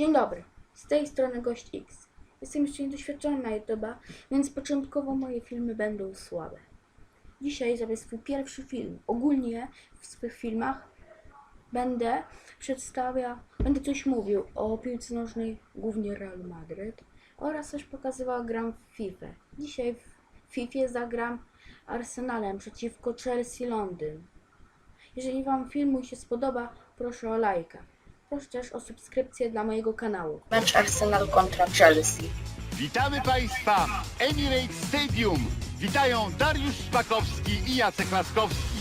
Dzień dobry, z tej strony Gość X. Jestem jeszcze niedoświadczony na YouTube'a, więc początkowo moje filmy będą słabe. Dzisiaj zrobię swój pierwszy film. Ogólnie w swych filmach będę przedstawiał, będę coś mówił o piłce nożnej, głównie Real Madryt oraz też pokazywał gram w FIFA. Dzisiaj w FIFA zagram Arsenalem przeciwko Chelsea Londyn. Jeżeli Wam film się spodoba, proszę o lajka. Proszę też o subskrypcję dla mojego kanału. Mecz Arsenal kontra Chelsea. Witamy Państwa Emirates Stadium. Witają Dariusz Szpakowski i Jacek Laskowski.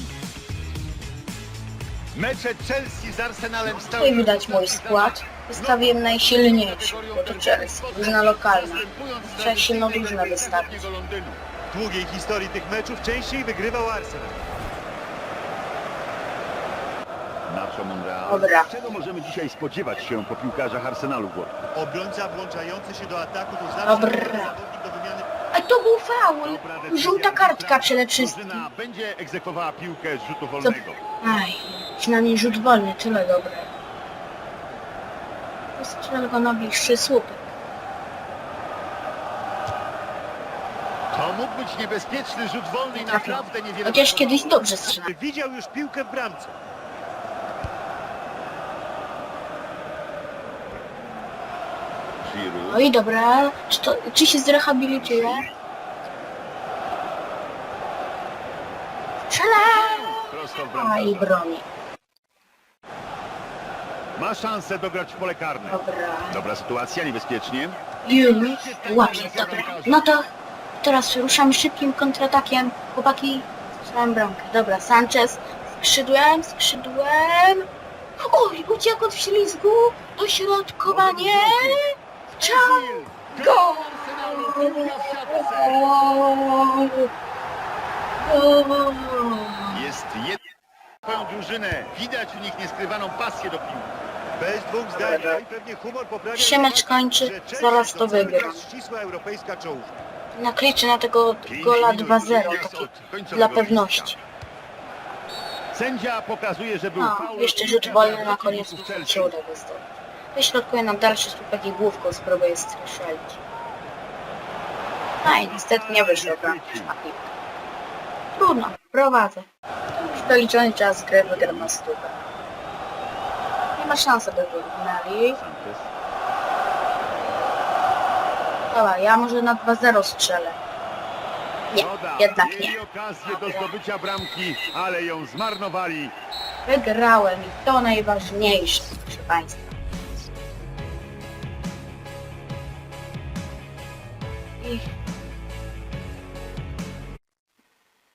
Mecze Chelsea z Arsenalem stały Tutaj widać mój skład. Wystawiłem najsilniejszy, bo to Chelsea, drużyna lokalna. Trzeba silną drużynę wystawić. W długiej historii tych meczów częściej wygrywał Arsenal. Nacho Monreal. Dobra. Czego możemy dzisiaj spodziewać się po piłkarzach Arsenalu Włochy? Obrońca włączający się do ataku to zawsze Dobra. dobry zawodnik do wymiany. A to był faul! Dobra decyzja Żółta kartka przede wszystkim. Drużyna będzie egzekwowała piłkę z rzutu wolnego. Aj, przynajmniej rzut wolny, tyle dobre. Strzel go na bliższy słupek. To mógł być niebezpieczny rzut wolny i Trafił. naprawdę niewiele... Chociaż kiedyś dobrze strzelał. Widział już piłkę w bramce. Giroud. No i dobra, czy, to, czy się zrehabilituje? Prosto w A bramkę. i broni. Ma szansę dograć w pole karne. Dobra. Dobra sytuacja, niebezpiecznie. Już łapie, dobra. No to teraz ruszamy szybkim kontratakiem. Chłopaki, strzelam bramkę. Dobra, Sanchez, skrzydłem, skrzydłem. Oj, uciekł od ślizgu. Dośrodkowanie. Ciao. Gol! Jest jedna swoją drużynę. Widać w nich nieskrywaną pasję do piłki. Bez dwóch zdań. I pewnie humor poprawia. Się mecz kończy, zaraz to wygra. Ścisła europejska czołówka. Nakliczę na tego gola minut 2-0, jest taki dla pewności. Sędzia pokazuje, że był No, jeszcze rzut wolny na koniec się uda wystawić. Wyśrodkuję na dalszy słupek i główką spróbuję strzelić. No i niestety nie wyszło bramki szpachnik. Trudno, prowadzę. Już doliczony czas gry wygram na stówę. Nie ma szansy, by wyrównali. Sanchez. Dobra, ja może na 2-0 strzelę. Nie, jednak nie. Mieli okazję do zdobycia bramki, ale ją zmarnowali. Wygrałem i to najważniejsze, proszę Państwa. I